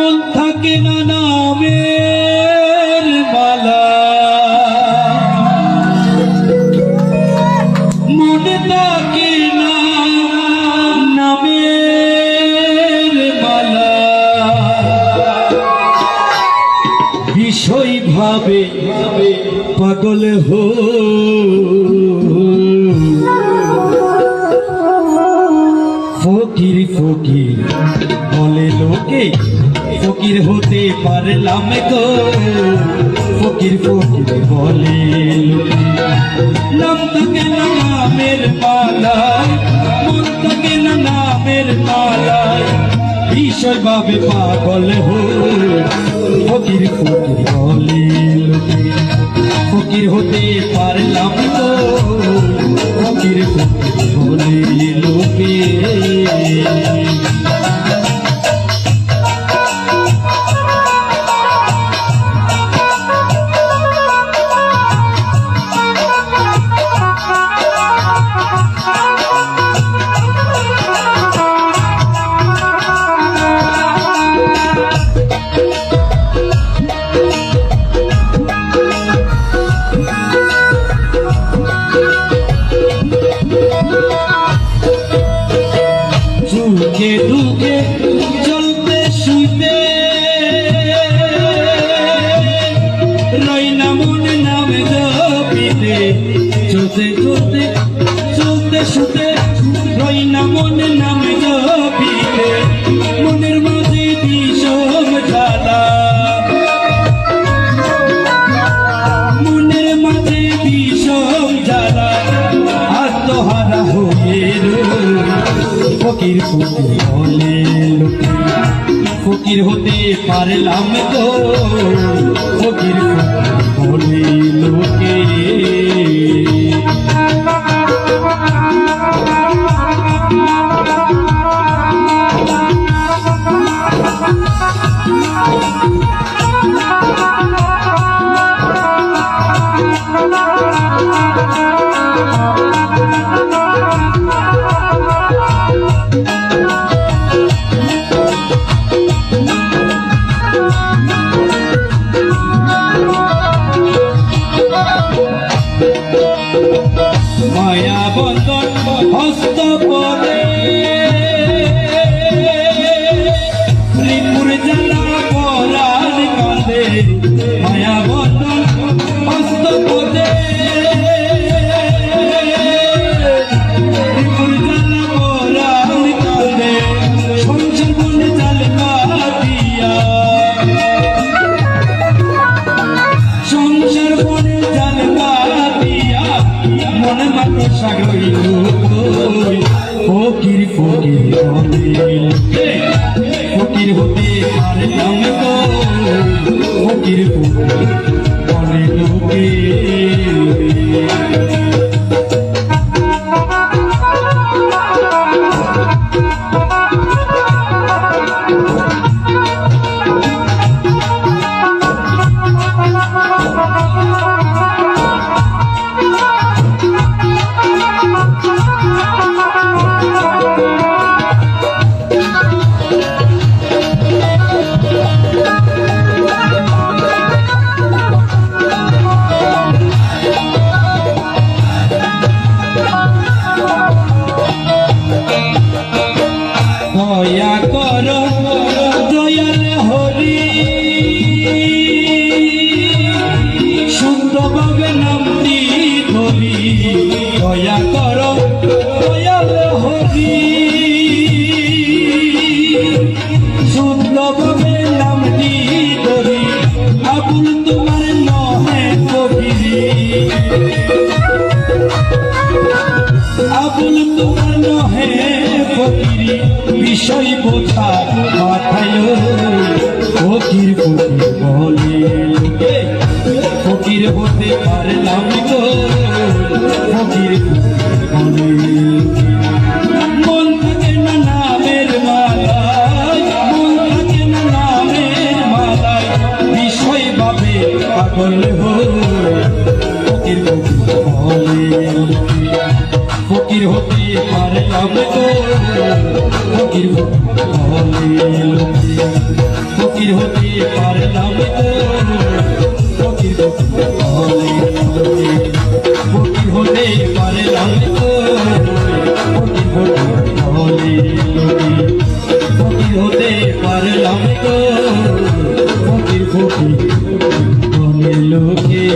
মন থাকে না নামের মালা। মনে থাকে না নামের মালা। বিষয় ভাবে পাগল হো ফকির হতে পারলাম গো। ফকির ফকির বলে, নাম থাকে না নামের মালায় মন নামের মালায় বিষয় ভাবে পাগল হো ফকির ফকির বলে, ফকির হতে পারলাম তো ফকির ফকির বলে, লোকে শুতে রই না মনে নামে জপিতে মনের মাঝে বিষম জ্বালা। মনের মাঝে বিষম জ্বালা, আত্মহারা হয়ে ফকির ফকির লোকে, ফকির হতে পারলাম তো। ফকির ফকির বলে লোকে। মায়া বন্ধন হস্ত পদে সাগরই ফকির ফকির ফকির হতে পারলাম ফকির ফকির বলে আবুল তোমার নহে ফকিরি, বিষয় বোঝা মাথায় ফকির ফকির বলে, ফকির হতে পারলাম তো ফকির বলে, মন থাকে নামের মালায়, মন থাকে নামের মালায়, বিষয় ভাবে ফকির হতে পারলাম তো ফকির ফকির হতে পারলাম তো ফকির ফকির হতে পারলাম তো ফকির হতে পারলাম ফকির ফকির লোকে